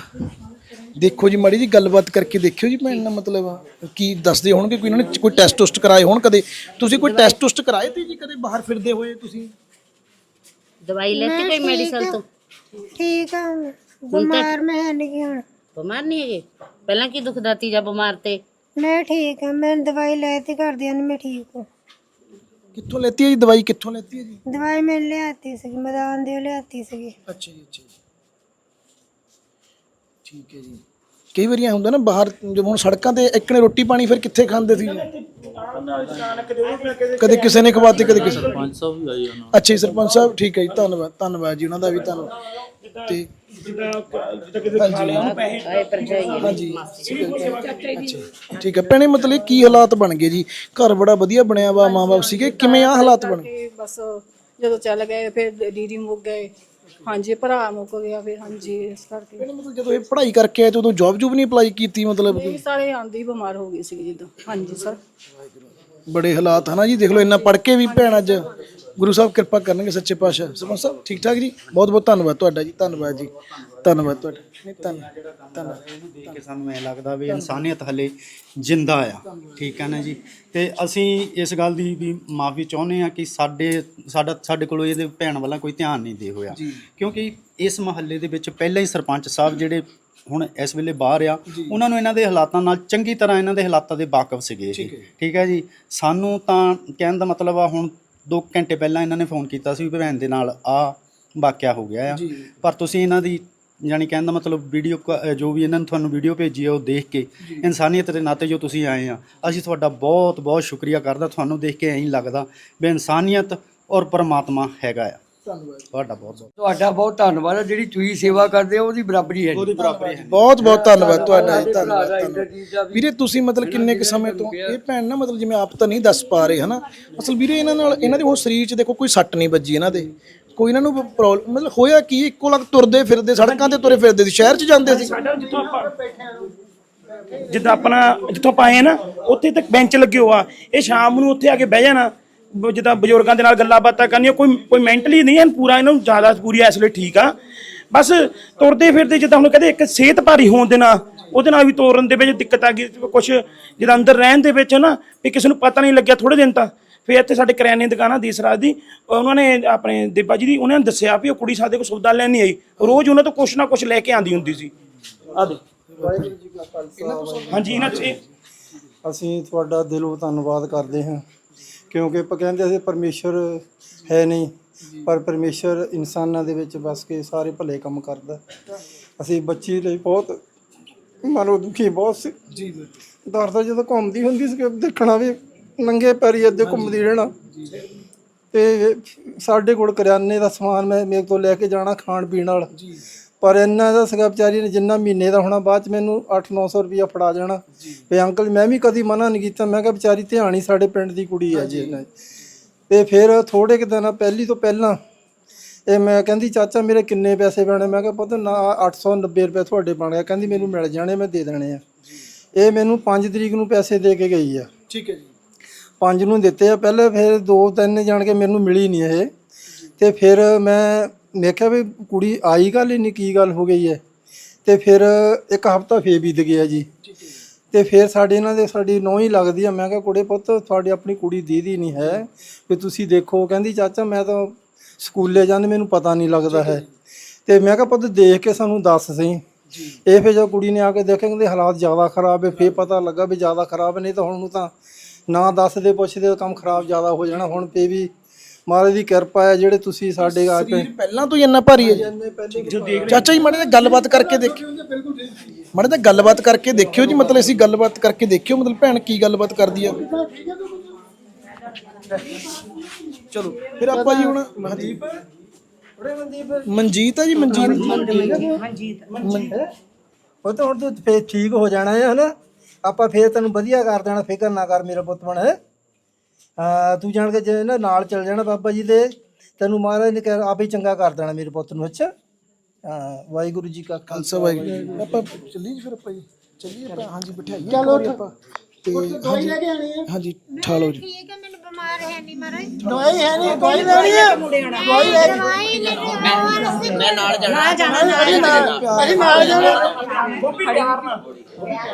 ਦੇਖੋ ਜੀ ਮਾੜੀ ਜੀ ਗੱਲਬਾਤ ਕਰਕੇ ਦੇਖਿਓ ਜੀ ਭੈਣ ਨਾਲ ਮਤਲਬ ਕੀ ਦੱਸਦੇ ਹੋਣਗੇ? ਕੋਈ ਇਹਨਾਂ ਨੇ ਕੋਈ ਟੈਸਟ ਟੁਸਟ ਕਰਾਏ ਹੋਣ ਕਦੇ? ਤੁਸੀਂ ਕੋਈ ਟੈਸਟ ਟੁਸਟ ਕਰਾਏ ਤੇ ਜੀ ਕਦੇ ਬਾਹਰ ਫਿਰਦੇ ਹੋਏ ਤੁਸੀਂ? ਦਵਾਈ ਲੈਤੀ ਕੋਈ ਮੈਡੀਸਨ ਤੋਂ? ਠੀਕ ਆ। ਹੁਣ। ਬਿਮਾਰ ਮੈਂ ਨਹੀਂ ਹੁਣ। ਬਿਮਾਰ ਨਹੀਂ ਹੈਗੇ? ਪਹਿਲਾਂ ਕੀ ਦੁਖਦਾ ਤੀ ਜਾਂ ਬਿਮਾਰ ਤੇ? ਮੈਂ ਠੀਕ ਆ ਮੈਂ ਦਵਾਈ ਲੈ ਤੇ ਘਰਦਿਆਂ ਨੇ ਮੈਂ ਠੀਕ ਹਾਂ ਕਿੱਥੋਂ ਲੈਤੀ ਹੈ ਜੀ? ਦਵਾਈ ਕਿੱਥੋਂ ਲੈਤੀ ਹੈ ਜੀ? ਦਵਾਈ ਮੈਂ ਲਿਆਤੀ ਸੀ ਮੈਦਾਨ ਦੇ ਲਿਆਤੀ ਸੀ ਅੱਛਾ ਜੀ ਅੱਛਾ ਜੀ। ਠੀਕ ਹੈ ਜੀ। ਕਈ ਵਾਰੀ ਐਂ ਹੁੰਦਾ ਨਾ ਬਾਹਰ ਜਦੋਂ ਹੁਣ ਸੜਕਾਂ ਤੇ ਇੱਕਨੇ ਰੋਟੀ ਪਾਣੀ ਫਿਰ ਕਿੱਥੇ ਖਾਂਦੇ ਸੀ? ਕਦੇ ਕਿਸੇ ਨੇ ਖਵਾਤੇ ਕਦੇ ਕਿਸੇ ਨੇ। 500 ਵੀ ਆਈ ਉਹਨਾਂ ਅੱਛਾ ਜੀ ਸਰਪੰਚ ਸਾਹਿਬ ਠੀਕ ਹੈ ਜੀ ਧੰਨਵਾਦ ਧੰਨਵਾਦ ਜੀ ਉਹਨਾਂ ਦਾ ਵੀ ਧੰਨਵਾਦ। ਤੇ ਆਏ ਪਰਜਾਈ ਹਾਂਜੀ ਅੱਛਾ ਠੀਕ ਹੈ। ਭੈਣੇ ਮਤਲਬ ਕੀ ਹਾਲਾਤ ਬਣ ਗਏ ਜੀ? ਘਰ ਬੜਾ ਵਧੀਆ ਬਣਿਆ ਵਾ ਮਾਂ-ਬਾਪ ਸੀਗੇ? ਕਿਵੇਂ ਆ ਹਾਲਾਤ ਬਣ ਗਏ? ਬਸ ਜਦੋਂ ਚੱਲ ਗਏ ਫਿਰ ਦੀਦੀ ਮੁੱਕ ਗਏ। ਹਾਂਜੀ ਭਰਾ ਮੁੱਕ ਗਿਆ ਫਿਰ ਹਾਂਜੀ ਇਸ ਕਰਕੇ। ਭੈਣੇ ਮਤਲਬ ਜਦੋਂ ਇਹ ਪੜ੍ਹਾਈ ਕਰਕੇ ਆਏ ਤੇ ਉਦੋਂ ਜੌਬ ਜੂਬ ਨਹੀਂ ਅਪਲਾਈ ਕੀਤੀ ਮਤਲਬ? ਇਹ ਸਾਰੇ ਆਂਦੇ ਬਿਮਾਰ ਹੋ ਗਏ ਸੀ ਜਿੱਦਾਂ। ਹਾਂਜੀ ਸਰ ਬੜੇ ਹਾਲਾਤ ਹਨਾ ਜੀ ਦੇਖ ਲਓ ਇੰਨਾ ਪੜ ਕੇ ਵੀ ਭੈਣ ਅੱਜ। ਗੁਰੂ ਸਾਹਿਬ ਕਿਰਪਾ ਕਰਨਗੇ ਸੱਚੇ ਪਾਤਸ਼ਾਹ। ਸਰਪੰਚ ਸਾਹਿਬ ਠੀਕ ਠਾਕ ਜੀ? ਬਹੁਤ ਬਹੁਤ ਧੰਨਵਾਦ ਤੁਹਾਡਾ ਜੀ। ਧੰਨਵਾਦ ਜੀ। ਧੰਨਵਾਦ ਤੁਹਾਡਾ। ਨਹੀਂ ਧੰਨਵਾਦ ਧੰਨਵਾਦ ਦੇਖ ਕੇ ਸਾਨੂੰ ਐ ਲੱਗਦਾ ਵੀ ਇਨਸਾਨੀਅਤ ਹਲੇ ਜਿੰਦਾ ਆ। ਠੀਕ ਹੈ ਨਾ ਜੀ? ਤੇ ਅਸੀਂ ਇਸ ਗੱਲ ਦੀ ਵੀ ਮਾਫੀ ਚਾਹੁੰਦੇ ਆ ਕਿ ਸਾਡੇ ਸਾਡਾ ਸਾਡੇ ਕੋਲੋਂ ਇਹਦੇ ਭੈਣ ਵੱਲੋਂ ਕੋਈ ਧਿਆਨ ਨਹੀਂ ਦੇ ਹੋਇਆ। ਕਿਉਂਕਿ ਇਸ ਮਹੱਲੇ ਦੇ ਵਿੱਚ ਪਹਿਲਾਂ ਹੀ ਸਰਪੰਚ ਸਾਹਿਬ ਜਿਹੜੇ ਹੁਣ ਇਸ ਵੇਲੇ ਬਾਹਰ ਆ ਉਹਨਾਂ ਨੂੰ ਇਹਨਾਂ ਦੇ ਹਾਲਾਤਾਂ ਨਾਲ ਚੰਗੀ ਤਰ੍ਹਾਂ ਇਹਨਾਂ ਦੇ ਹਾਲਾਤਾਂ ਦੇ ਵਾਕਫ ਸੀਗੇ ਇਹ। ਠੀਕ ਹੈ ਜੀ? ਸਾਨੂੰ ਤਾਂ ਕਹਿਣ ਦਾ ਮਤਲਬ ਆ ਹੁਣ 2 ਘੰਟੇ ਪਹਿਲਾਂ ਇਹਨਾਂ ਨੇ ਫੋਨ ਕੀਤਾ ਸੀ ਵੀ ਭੈਣ ਦੇ ਨਾਲ ਆ ਵਾਕਿਆ ਹੋ ਗਿਆ ਆ। ਪਰ ਤੁਸੀਂ ਇਹਨਾਂ ਦੀ ਯਾਨੀ ਕਹਿਣ ਦਾ ਮਤਲਬ ਵੀਡੀਓ ਜੋ ਵੀ ਇਹਨਾਂ ਨੇ ਤੁਹਾਨੂੰ ਵੀਡੀਓ ਭੇਜੀ ਹੈ ਉਹ ਦੇਖ ਕੇ ਇਨਸਾਨੀਅਤ ਦੇ ਨਾਤੇ ਜੋ ਤੁਸੀਂ ਆਏ ਆ ਅਸੀਂ ਤੁਹਾਡਾ ਬਹੁਤ ਬਹੁਤ ਸ਼ੁਕਰੀਆ ਕਰਦਾ ਤੁਹਾਨੂੰ ਦੇਖ ਕੇ ਐਂ ਲੱਗਦਾ ਵੀ ਇਨਸਾਨੀਅਤ ਔਰ ਪਰਮਾਤਮਾ ਹੈਗਾ ਆ। ਧੰਨਵਾਦ ਤੁਹਾਡਾ ਬਹੁਤ ਬਹੁਤ। ਤੁਹਾਡਾ ਬਹੁਤ ਧੰਨਵਾਦ ਹੈ ਜਿਹੜੀ ਤੁਸੀਂ ਸੇਵਾ ਕਰਦੇ ਹੋ ਉਹਦੀ ਬਰਾਬਰੀ ਹੈ ਨਹੀਂ। ਬਹੁਤ ਬਹੁਤ ਧੰਨਵਾਦ। ਤੁਹਾਡਾ ਜੀ ਧੰਨਵਾਦ ਧੰਨਵਾਦ। ਵੀਰੇ ਤੁਸੀਂ ਮਤਲਬ ਕਿੰਨੇ ਕੁ ਸਮੇਂ ਤੋਂ ਇਹ ਭੈਣ ਨਾ ਮਤਲਬ ਜਿਵੇਂ ਆਪ ਤਾਂ ਨਹੀਂ ਦੱਸ ਪਾ ਰਹੇ ਹਨਾ? ਅਸਲ ਵੀਰੇ ਇਹਨਾਂ ਨਾਲ ਇਹਨਾਂ ਦੇ ਉਹ ਸਰੀਰ 'ਚ ਦੇਖੋ ਕੋਈ ਸੱਟ ਨਹੀਂ ਵੱਜੀ ਇਹਨਾਂ ਦੇ। ਕੋਈ ਇਹਨਾਂ ਨੂੰ ਪ੍ਰੋਬਲਮ ਮਤਲਬ ਹੋਇਆ ਕੀ? ਇੱਕੋ ਲੱਗ ਤੁਰਦੇ ਫਿਰਦੇ ਸੜਕਾਂ ਤੇ ਤੁਰੇ ਫਿਰਦੇ ਸੀ ਸ਼ਹਿਰ 'ਚ ਜਾਂਦੇ ਸੀ। ਸਾਡਾ ਜਿੱਥੋਂ ਆਪਾਂ ਜਿੱਦਾਂ ਆਪਣਾ ਜਿੱਥੋਂ ਪਾਏ ਨਾ ਉੱਥੇ ਤੱਕ ਬੈਂਚ ਲੱਗੇ ਹੋਆ। ਇਹ ਸ਼ਾਮ ਨੂੰ ਉੱਥੇ ਆ ਕੇ ਬਹਿ ਜਾਣਾ। ਬ- ਜਿੱਦਾਂ ਬਜ਼ੁਰਗਾਂ ਦੇ ਨਾਲ ਗੱਲਾਂ ਬਾਤਾਂ ਕਰਨੀਆਂ ਕੋਈ ਕੋਈ ਮੈਂਟਲੀ ਨਹੀਂ ਹੈ ਪੂਰਾ ਇਹਨਾਂ ਨੂੰ ਜ਼ਿਆਦਾ ਪੂਰੀ ਇਸ ਵੇਲੇ ਠੀਕ ਆ। ਬਸ ਤੁਰਦੇ ਫਿਰਦੇ ਜਿੱਦਾਂ ਹੁਣ ਕਹਿੰਦੇ ਇੱਕ ਸਿਹਤ ਭਾਰੀ ਹੋਣ ਦੇ ਨਾਲ ਉਹਦੇ ਨਾਲ ਵੀ ਤੋਰਨ ਦੇ ਵਿੱਚ ਦਿੱਕਤ ਆ ਗਈ ਕੁਝ ਜਿੱਦਾਂ ਅੰਦਰ ਰਹਿਣ ਦੇ ਵਿੱਚ ਨਾ ਵੀ ਕਿਸੇ ਨੂੰ ਪਤਾ ਨਹੀਂ ਲੱਗਿਆ ਥੋੜੇ ਦਿਨ ਤਾਂ। ਫਿਰ ਇੱਥੇ ਸਾਡੇ ਕਰਿਆਨੇ ਦੀ ਦੁਕਾਨ ਆ ਦੀਸਰਾਜ ਦੀ ਉਹਨਾਂ ਨੇ ਆਪਣੇ ਦੇਬਾ ਜੀ ਦੀ ਉਹਨਾਂ ਨੇ ਦੱਸਿਆ ਵੀ ਉਹ ਕੁੜੀ ਸਾਡੇ ਕੋਲ ਸੌਦਾ ਲੈਣ ਨਹੀਂ ਆਈ। ਰੋਜ਼ ਉਹਨਾਂ ਤੋਂ ਕੁਛ ਨਾ ਕੁਛ ਲੈ ਕੇ ਆਂਦੀ ਹੁੰਦੀ ਸੀ। ਆ ਦੇ ਹਾਂਜੀ ਇਹਨਾਂ ਚ ਇਹ- ਅਸੀਂ ਤੁਹਾਡਾ ਦਿਲੋਂ ਧੰਨਵਾਦ ਕਰਦੇ ਹਾਂ। ਕਿਉਂਕਿ ਆਪਾਂ ਕਹਿੰਦੇ ਅਸੀਂ ਪਰਮੇਸ਼ਰ ਹੈ ਨਹੀਂ ਪਰ ਪਰਮੇਸ਼ਰ ਇਨਸਾਨਾਂ ਦੇ ਵਿੱਚ ਵਸ ਕੇ ਸਾਰੇ ਭਲੇ ਕੰਮ ਕਰਦਾ। ਅਸੀਂ ਬੱਚੀ ਲਈ ਬਹੁਤ ਮਨੋਂ ਦੁਖੀ ਬਹੁਤ ਸੀ। ਜੀ ਦਰਦ ਜਦੋਂ ਘੁੰਮਦੀ ਹੁੰਦੀ ਸੀ ਦੇਖਣਾ ਵੀ ਨੰਗੇ ਪੈਰੀ ਅੱਧੇ ਘੁੰਮਦੀ ਰਹਿਣਾ। ਤੇ ਸਾਡੇ ਕੋਲ ਕਰਿਆਨੇ ਦਾ ਸਮਾਨ ਮੈਂ ਮੇਰੇ ਤੋਂ ਲੈ ਕੇ ਜਾਣਾ ਖਾਣ ਪੀਣ ਵਾਲਾ ਪਰ ਇੰਨਾ ਦਾ ਸੀਗਾ ਵਿਚਾਰੀ ਨੇ ਜਿੰਨਾ ਮਹੀਨੇ ਦਾ ਹੋਣਾ ਬਾਅਦ ਚ ਮੈਨੂੰ 8-900 ਰੁਪਇਆ ਫੜਾ ਜਾਣਾ। ਵੀ ਅੰਕਲ ਮੈਂ ਵੀ ਕਦੀ ਮਨਾ ਨਹੀਂ ਕੀਤਾ। ਮੈਂ ਕਿਹਾ ਵਿਚਾਰੀ ਧਿਆਣੀ ਸਾਡੇ ਪਿੰਡ ਦੀ ਕੁੜੀ ਹੈ ਜੀ ਇਹਨਾਂ। ਤੇ ਫਿਰ ਥੋੜੇ ਕੁ ਦਿਨ ਪਹਿਲੀ ਤੋਂ ਪਹਿਲਾਂ ਇਹ ਮੈਂ ਕਹਿੰਦੀ ਚਾਚਾ ਮੇਰੇ ਕਿੰਨੇ ਪੈਸੇ ਬਣੇ? ਮੈਂ ਕਿਹਾ ਪੁੱਤ ਨਾ 890 ਰੁਪਏ ਤੁਹਾਡੇ ਬਣ ਗਿਆ ਕਹਿੰਦੀ ਮੈਨੂੰ ਮਿਲ ਜਾਣੇ ਮੈਂ ਦੇ ਦੇਣੇ ਆ। ਇਹ ਮੈਨੂੰ 5 ਤਰੀਕ ਨੂੰ ਪੈਸੇ ਦੇ ਕੇ ਗਈ ਆ। ਠੀਕ ਹੈ ਜੀ। ਪੰਜ ਨੂੰ ਦਿੱਤੇ ਆ। ਪਹਿਲੇ ਫਿਰ ਦੋ ਤਿੰਨ ਜਾਣ ਕੇ ਮੈਨੂੰ ਮਿਲੀ ਨਹੀਂ ਇਹ। ਤੇ ਫਿਰ ਮੈਂ ਦੇਖਿਆ ਵੀ ਕੁੜੀ ਆਈ ਗੱਲ ਹੀ ਨਹੀਂ ਕੀ ਗੱਲ ਹੋ ਗਈ ਹੈ? ਤੇ ਫਿਰ ਇੱਕ ਹਫਤਾ ਫੇਰ ਬੀਤ ਗਿਆ ਜੀ। ਤੇ ਫਿਰ ਸਾਡੇ ਇਹਨਾਂ ਦੇ ਸਾਡੀ ਨੌਂ ਹੀ ਲੱਗਦੀ ਆ। ਮੈਂ ਕਿਹਾ ਕੁੜੇ ਪੁੱਤ ਤੁਹਾਡੀ ਆਪਣੀ ਕੁੜੀ ਦੀਦੀ ਨਹੀਂ ਹੈ। ਵੀ ਤੁਸੀਂ ਦੇਖੋ ਕਹਿੰਦੀ ਚਾਚਾ ਮੈਂ ਤਾਂ ਸਕੂਲੇ ਜਾਂਦੇ ਮੈਨੂੰ ਪਤਾ ਨਹੀਂ ਲੱਗਦਾ ਹੈ। ਤੇ ਮੈਂ ਕਿਹਾ ਪੁੱਤ ਦੇਖ ਕੇ ਸਾਨੂੰ ਦੱਸ ਸਹੀ। ਇਹ ਫਿਰ ਜਦੋਂ ਕੁੜੀ ਨੇ ਆ ਕੇ ਦੇਖਿਆ ਕਹਿੰਦੇ ਹਾਲਾਤ ਜ਼ਿਆਦਾ ਖਰਾਬ ਹੈ। ਫੇਰ ਪਤਾ ਲੱਗਾ ਵੀ ਜ਼ਿਆਦਾ ਖਰਾਬ ਨਹੀਂ ਤਾਂ ਹੁਣ ਨੂੰ ਤਾਂ ਨਾ ਦੱਸਦੇ ਪੁੱਛਦੇ ਕੰਮ ਖਰਾਬ ਜ਼ਿਆਦਾ ਹੋ ਜਾਣਾ। ਹੁਣ ਤੇ ਵੀ ਮਹਾਰਾਜ ਦੀ ਕਿਰਪਾ ਹੈ ਜਿਹੜੇ ਤੁਸੀਂ ਸਾਡੇ ਆ ਕੇ ਸਰੀਰ ਪਹਿਲਾਂ ਤੋਂ ਹੀ ਇੰਨਾ ਭਾਰੀ ਹੈ। ਜੀ ਚਾਚਾ ਜੀ ਮਾੜੇ ਤਾਂ ਗੱਲਬਾਤ ਕਰਕੇ ਦੇਖਿਓ। ਮਾੜੇ ਤਾਂ ਗੱਲਬਾਤ ਕਰਕੇ ਦੇਖਿਓ ਜੀ ਮਤਲਬ ਅਸੀਂ ਗੱਲਬਾਤ ਕਰਕੇ ਦੇਖਿਓ ਮਤਲਬ ਭੈਣ ਕੀ ਗੱਲਬਾਤ ਕਰਦੀ ਆ। ਚਲੋ ਫਿਰ ਆਪਾਂ ਜੀ ਹੁਣ ਮਨਜੀਤ ਆ ਜੀ ਮਨਜੀਤ। ਉਹ ਤਾਂ ਹੁਣ ਤੂੰ ਫੇਰ ਠੀਕ ਹੋ ਜਾਣਾ ਹੈ ਹਨਾ? ਆਪਾਂ ਫੇਰ ਤੈਨੂੰ ਵਧੀਆ ਕਰ ਦੇਣਾ ਫਿਕਰ ਨਾ ਕਰ ਮੇਰਾ ਪੁੱਤ ਬਣ। ਹਾਂ ਤੂੰ ਜਾਣ ਕੇ ਜੇ ਨਾ ਨਾਲ ਚੱਲ ਜਾਣਾ ਬਾਬਾ ਜੀ ਦੇ ਤੈਨੂੰ ਮਹਾਰਾਜ ਨੇ ਕਹਿ ਆਪੇ ਹੀ ਚੰਗਾ ਕਰ ਦੇਣਾ ਮੇਰੇ ਪੁੱਤ ਨੂੰ ਅੱਛਾ? ਹਾਂ ਵਾਹਿਗੁਰੂ ਜੀ ਕਾ ਖਾਲਸਾ ਵਾਹਿਗੁਰੂ ਆਪਾਂ ਚੱਲੀਏ ਜੀ ਫਿਰ ਆਪਾਂ ਜੀ। ਚੱਲੀਏ ਆਪਾਂ ਹਾਂਜੀ ਬਿਠਾਈਏ ਚਲੋ ਆਪਾਂ। ਤੇ ਦਵਾਈ ਲੈ ਕੇ ਆਣੀ ਹੈ ਹਾਂਜੀ ਠਾ ਲਓ ਜੀ। ਠੀਕ ਹੈ ਮੈਨੂੰ ਬਿਮਾਰ ਹੈ ਨਹੀਂ ਮਹਾਰਾਜ ਦਵਾਈ ਹੈ ਨਹੀਂ ਦਵਾਈ ਲੈਣੀ ਹੈ ਦਵਾਈ ਲੈ ਕੇ ਮੈਂ ਨਾਲ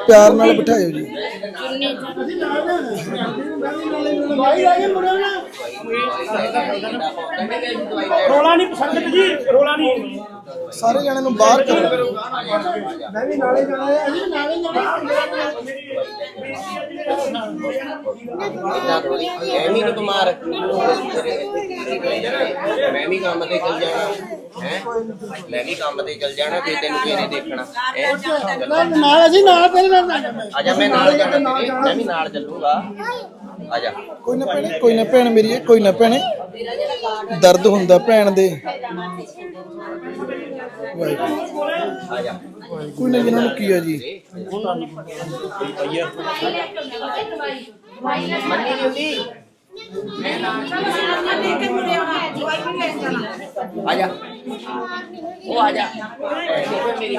ਪਿਆਰ ਨਾਲ। ਬਿਠਾਇਓ ਜੀ। ਰੋਲਾ ਨਹੀਂ ਸੰਗਤ ਜੀ ਰੋਲਾ ਨਹੀਂ ਸਾਰੇ ਜਣਿਆਂ ਨੂੰ ਬਾਹਰ ਕਰੋ। ਐਵੇਂ ਨਹੀਂ ਬਿਮਾਰ ਮੈਂ ਵੀ ਕੰਮ ਤੇ ਚੱਲ ਜਾਣਾ। ਹੈ? ਮੈਂ ਵੀ ਕੰਮ ਤੇ ਚੱਲ ਜਾਣਾ ਫੇਰ ਤੈਨੂੰ ਕਿਹਨੇ ਦੇਖਣਾ। ਨਾਲ ਅਸੀਂ ਨਾਲ ਤੇਰੇ ਨਾਲ ਆ ਜਾ ਮੈਂ ਨਾਲ ਜਾਣਾ। ਮੈਂ ਵੀ ਨਾਲ ਚੱਲੂਗਾ। ਆ ਜਾ। ਕੋਈ ਨਾ ਭੈਣੇ ਕੋਈ ਨਾ ਭੈਣ ਮੇਰੀ ਹੈ ਕੋਈ ਨਾ ਭੈਣੇ। ਦਰਦ ਹੁੰਦਾ ਭੈਣ ਦੇ। ਵਾਹਿਗੁਰੂ। ਕੋਈ ਨਾ ਜਿਹਨਾਂ ਨੂੰ ਕੀ ਆ ਜੀ? ਮੰਨੀ ਨਹੀਂ ਹੁੰਦੀ ਆ ਜਾ ਉਹ ਆ ਜਾ ਮੇਰੀ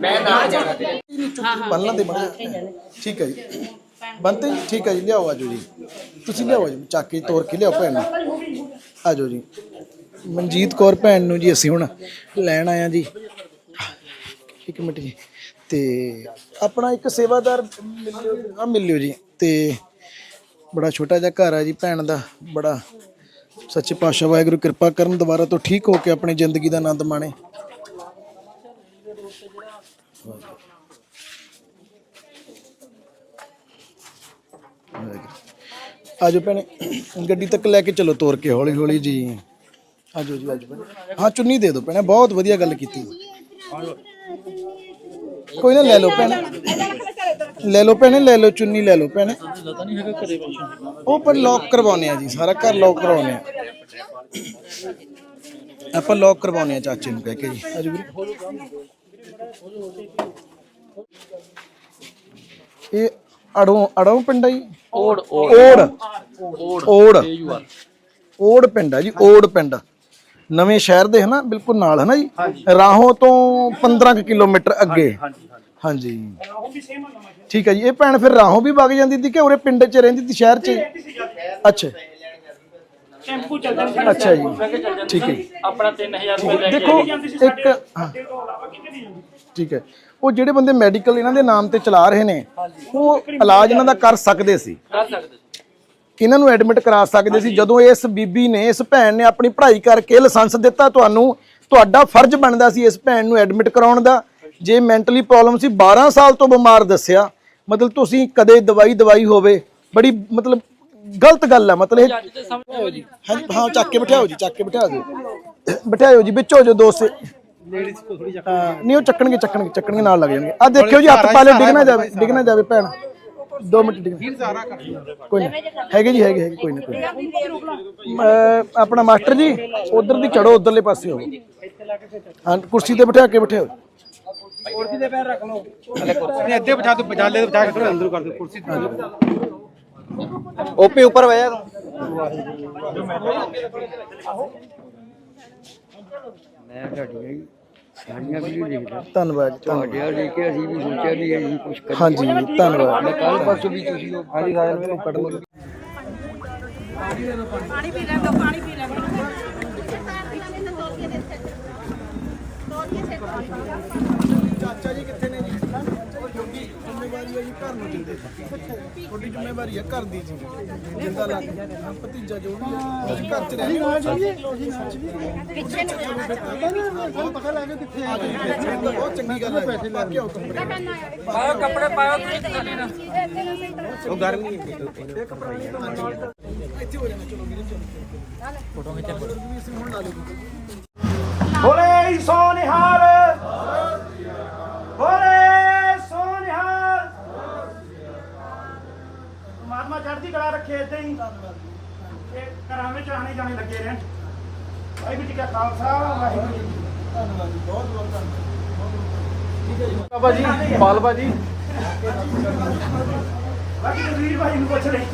ਮੈਂ ਨਾਲ ਜਾਣਾ ਤੇਰੇ। ਬੰਨ੍ਹਣ ਦੇ ਮੜਾ ਠੀਕ ਹੈ ਜੀ। ਬੰਤੇ ਜੀ ਠੀਕ ਹੈ ਜੀ ਲਿਆਓ ਆਜੋ ਜੀ। ਤੁਸੀਂ ਲਿਆਓ ਜੀ ਚੱਕ ਕੇ ਤੋੜ ਕੇ ਲਿਆਓ ਭੈਣ ਨੂੰ। ਆਜੋ ਜੀ। ਮਨਜੀਤ ਕੌਰ ਭੈਣ ਨੂੰ ਜੀ ਅਸੀਂ ਹੁਣ ਲੈਣ ਆਇਆ ਜੀ। ਇੱਕ ਮਿੰਟ ਜੀ। ਤੇ ਆਪਣਾ ਇੱਕ ਸੇਵਾਦਾਰ ਆ ਮਿਲਿਓ ਜੀ। ਤੇ ਬੜਾ ਛੋਟਾ ਜਿਹਾ ਘਰ ਆ ਜੀ ਭੈਣ ਦਾ। ਬੜਾ ਸੱਚੇ ਪਾਤਸ਼ਾਹ ਵਾਹਿਗੁਰੂ ਕਿਰਪਾ ਕਰਨ ਦੁਬਾਰਾ ਤੋਂ ਠੀਕ ਹੋ ਕੇ ਆਪਣੀ ਜ਼ਿੰਦਗੀ ਦਾ ਆਨੰਦ ਮਾਣੇ। ਆਜੋ ਭੈਣੇ, ਗੱਡੀ ਤੱਕ ਲੈ ਕੇ ਚਲੋ ਤੋਰ ਕੇ, ਹੌਲੀ ਹੌਲੀ ਜੀ। ਆਜੋ ਜੀ ਆਜੋ ਭੈਣੇ। ਹਾਂ, ਚੁੰਨੀ ਦੇ ਦਿਓ ਭੈਣੇ, ਬਹੁਤ ਵਧੀਆ ਗੱਲ ਕੀਤੀ। ਕੋਈ ਨਾ ਲੈ ਲਓ ਭੈਣੇ। ਲੈ ਲਓ ਭੈਣੇ, ਲੈ ਲਓ ਚੁੰਨੀ, ਲੈ ਲਓ ਭੈਣੇ। ਉਹ ਪਰ ਲੌਕ ਕਰਵਾਉਣੇ ਆ ਜੀ, ਸਾਰਾ ਘਰ ਲੌਕ ਕਰਵਾਉਣੇ ਆ ਆਪਾਂ ਲੌਕ ਕਰਵਾਉਣੇ ਆ ਚਾਚੇ ਨੂੰ ਕਹਿ ਕੇ ਜੀ। ਆਜੋ ਵੀਰੇ। ਇਹ ਅੜੋਂ ਅੜੋਂ ਪਿੰਡ ਆ ਜੀ? ਓੜ ਓੜ। ਓੜ। ਓੜ। ਪਿੰਡ ਆ ਜੀ ਓੜ ਪਿੰਡ। ਨਵੇਂ ਸ਼ਹਿਰ ਦੇ ਹਨਾ ਬਿਲਕੁਲ ਨਾਲ ਹਨਾ ਜੀ? ਰਾਹੋਂ ਤੋਂ 15 ਕੁ ਕਿਲੋਮੀਟਰ ਅੱਗੇ। ਹਾਂਜੀ ਠੀਕ ਹੈ ਜੀ ਇਹ ਭੈਣ ਫਿਰ ਰਾਹੋਂ ਵੀ ਵਗ ਜਾਂਦੀ ਸੀ ਕਿ ਉਰੇ ਪਿੰਡ 'ਚ ਰਹਿੰਦੀ ਸੀ ਸ਼ਹਿਰ 'ਚ? ਅੱਛਾ। ਟੈਂਪੂ ਅੱਛਾ ਜੀ। ਠੀਕ ਹੈ ਜੀ। ਆਪਣਾ 3000 ਰੁਪਏ ਲੈ ਦੇਖੋ ਇੱਕ ਹਾਂ ਠੀਕ ਹੈ। ਉਹ ਜਿਹੜੇ ਬੰਦੇ ਮੈਡੀਕਲ ਇਹਨਾਂ ਦੇ ਨਾਮ ਤੇ ਚਲਾ ਰਹੇ ਨੇ ਉਹ ਇਲਾਜ ਇਹਨਾਂ ਦਾ ਕਰ ਸਕਦੇ ਸੀ। ਇਹਨਾਂ ਨੂੰ ਐਡਮਿਟ ਕਰਾ ਸਕਦੇ ਸੀ ਜਦੋਂ ਇਸ ਬੀਬੀ ਨੇ ਇਸ ਭੈਣ ਨੇ ਆਪਣੀ ਪੜ੍ਹਾਈ ਕਰਕੇ ਲਾਇਸੈਂਸ ਦਿੱਤਾ ਤੁਹਾਨੂੰ ਤੁਹਾਡਾ ਫਰਜ਼ ਬਣਦਾ ਸੀ ਇਸ ਭੈਣ ਨੂੰ ਐਡਮਿਟ ਕਰਾਉਣ ਦਾ। ਜੇ ਮੈਂਟਲੀ ਪ੍ਰੋਬਲਮ ਸੀ 12 ਸਾਲ ਤੋਂ ਬਿਮਾਰ ਦੱਸਿਆ। ਮਤਲਬ ਤੁਸੀਂ ਕਦੇ ਦਵਾਈ ਦਵਾਈ ਹੋਵੇ ਬੜੀ ਮਤਲਬ ਗਲਤ ਗੱਲ ਹੈ ਮਤਲਬ ਇਹ ਹਾਂ ਚੱਕ ਕੇ ਬਿਠਾਓ ਜੀ ਚੱਕ ਕੇ ਬਿਠਾ ਦਿਓ। ਬਿਠਾਇਓ ਜੀ ਵਿੱਚ ਹੋ ਜੋ ਦੋ ਸੇ ਹਾਂ, ਨਹੀਂ ਉਹ ਚੱਕਣਗੇ ਚੱਕਣਗੇ ਚੱਕਣਗੇ ਨਾਲ ਲੱਗ ਜਾਣਗੇ। ਆ ਦੇਖਿਓ ਜੀ ਹੱਥ ਪਾ ਲਿਓ ਡਿੱਗ ਨਾ ਜਾਵੇ ਡਿੱਗ ਨਾ ਜਾਵੇ ਭੈਣ। 2 ਮਿੰਟ ਡਿੱਗ। ਕੋਈ ਨਾ ਹੈਗੇ ਜੀ ਹੈਗੇ ਹੈਗੇ ਕੋਈ ਨਾ ਕੋਈ ਨਾ। ਅਹ ਆਪਣਾ ਮਾਸਟਰ ਜੀ ਉਧਰ ਦੀ ਚੜੋ ਉਧਰਲੇ ਪਾਸੇ ਹੋ। ਹਾਂ ਕੁਰਸੀ ਤੇ ਬਿਠਾ ਕੇ ਬਿਠਾਓ ਅੱਧੇ ਬਚਾ ਦੋ ਬਜਾਲੇ ਬਚਾ ਕੇ ਥੋੜਾ ਅੰਦਰ ਕਰ ਦੋ ਕੁਰਸੀ ਓਪੇ ਉੱਪਰ ਬਹਿ ਜਾ ਮੈਂ ਤੁਹਾਡੀਆਂ ਹੀ ਸਾਰੀਆਂ ਵੀਡੀਓ ਦੇਖਦਾ ਧੰਨਵਾਦ ਜੀ, ਧੰਨਵਾਦ ਤੁਹਾਡੇ ਵਾਲ ਦੇਖ ਕੇ ਅਸੀਂ ਵੀ ਸੋਚਿਆ ਵੀ ਅਸੀਂ ਕੁਝ ਕਰੀਏ। ਹਾਂਜੀ ਧੰਨਵਾਦ। ਮੈਂ ਕੱਲ ਪਰਸੋਂ ਵੀ ਤੁਸੀਂ ਉਹ ਹਾਂਜੀ ਸਾਇਰ ਮੈਨੂੰ ਕੱਢ ਲਓ ਚਾਚਾ ਜੀ ਕਿੱਥੇ ਨੇ ਜੀ? ਜ਼ਿੰਮੇਵਾਰੀ ਹੈ ਜੀ ਘਰ ਨੂੰ ਜਿੰਦੇ ਤੁਹਾਡੀ ਜ਼ਿੰਮੇਵਾਰੀ ਹੈ ਘਰ ਦੀ ਜੀ। ਜਿੰਦਾ ਲੱਗ ਭਤੀਜਾ ਜੋ ਵੀ ਹੈ ਤੁਸੀਂ ਘਰ ਚ ਰਹਿ ਬਹੁਤ ਪਤਾ ਲੱਗ ਗਿਆ ਕਿੱਥੇ ਆ। ਗਏ ਬਹੁਤ ਚੰਗੀ ਗੱਲ ਹੈ ਬਾਕੀ ਕੱਪੜੇ। ਪਾਓ ਕੱਪੜੇ ਪਾਓ ਤੁਸੀਂ ਥੱਲੇ ਨਾ ਇੱਥੇ ਹੋ ਜਾਣਾ ਚਲੋ ਵੀਰੇ ਚਲੋ। ਫੋਟੋ ਅਸੀਂ ਲਾ ਲਓ। ਬੋਲੇ ਸੋ ਹੀ ਇਹ ਘਰਾਂ ਵਿੱਚ ਆਣੇ ਜਾਣੇ ਲੱਗੇ ਰਹਿਣ। ਵਾਹਿਗੁਰੂ ਜੀ ਕਾ ਖਾਲਸਾ ਵਾਹਿਗੁਰੂ ਜੀ ਕੀ ਫਤਿਹ। ਬਾਬਾ ਜੀ ਪਾਲਵਾ ਜੀ। ਬਾਕੀ ਵੀਰ ਭਾਈ ਨੂੰ ਪੁੱਛ ਲਈ